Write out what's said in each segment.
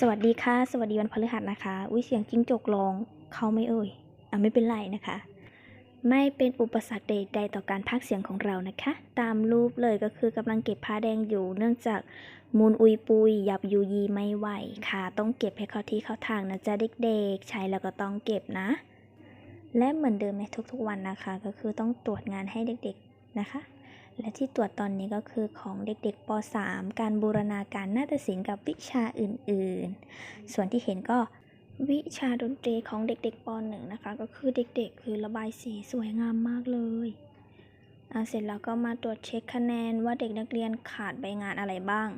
สวัสดีค่ะ สวัสดีวันพฤหัสนะคะ อุ้ยเสียงจิ้งจกร้อง เขาไม่เอ่ยอะไม่เป็นไรนะคะ ไม่เป็นอุปสรรคใดๆต่อการพากเสียงของเรานะคะ ตามรูปเลยก็คือกำลังเก็บผ้าแดงอยู่ เนื่องจากมูลอุยปุยยับยูยีไม่ไหวค่ะ ต้องเก็บให้เขาที่เขาทางนะจ๊ะเด็กๆ ใช้แล้วก็ต้องเก็บนะ และเหมือนเดิมในทุกๆวันนะคะ ก็คือต้องตรวจงานให้เด็กๆนะคะ และที่ตรวจตอนนี้ก็คือของเด็กๆป .3 การบูรณาการนาฏศิลป์กับวิชาอื่นๆ ส่วนที่เห็นก็วิชาดนตรีของเด็กๆป .1 นะคะ ก็คือเด็กๆ คือระบายสีสวยงามมากเลยอะเสร็จแล้วก็มาตรวจเช็คคะแนนว่าเด็กนักเรียนขาดใบงานอะไรบ้าง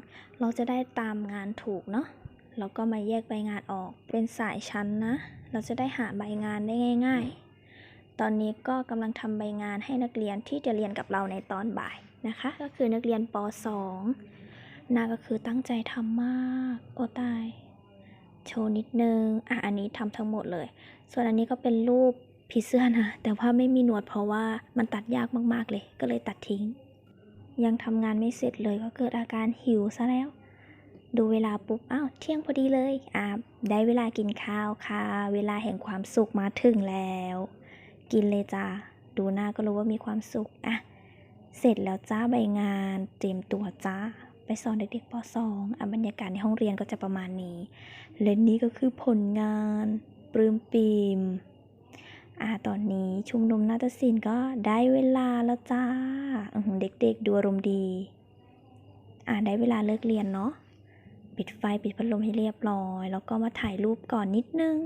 เราจะได้ตามงานถูกเนาะแล้วก็มาแยกใบงานออกเป็นสายชั้นนะ เราจะได้หาใบงานได้ง่าย ๆ ตอนนี้ก็กำลังทำใบงานให้นักเรียนที่จะเรียนกับเราในตอนบ่ายนะคะ ก็คือนักเรียนป .2 น่าก็คือตั้งใจทำมาก โอ้ตาย โชว์นิดนึง อะ อันนี้ทำทั้งหมดเลย ส่วนอันนี้ก็เป็นรูปผีเสื้อนะ แต่ว่าไม่มีหนวดเพราะว่ามันตัดยากมากๆเลย ก็เลยตัดทิ้ง ยังทำงานไม่เสร็จเลยก็เกิดอาการหิวซะแล้ว ดูเวลาปุ๊บ อ้าว เที่ยงพอดีเลย อ่าได้เวลากินข้าวค่ะ เวลาแห่งความสุขมาถึงแล้ว กินเลยจ้าดูหน้าก็รู้ว่ามีความสุขอะเสร็จแล้วจ้าใบงานเตรียมตัวจ้าไปสอนเด็กๆป .2 อะบรรยากาศในห้องเรียนก็จะประมาณนี้ และนี่ก็คือผลงานปลื้มปิมอ่าตอนนี้ชุมนุมนาฏศิลป์ก็ได้เวลาแล้วจ้าอื้อหือเด็กๆดูอารมณ์ดี อ่าได้เวลาเลิกเรียนเนาะ ปิดไฟปิดพัดลมให้เรียบร้อย แล้วก็มาถ่ายรูปก่อนนิดนึง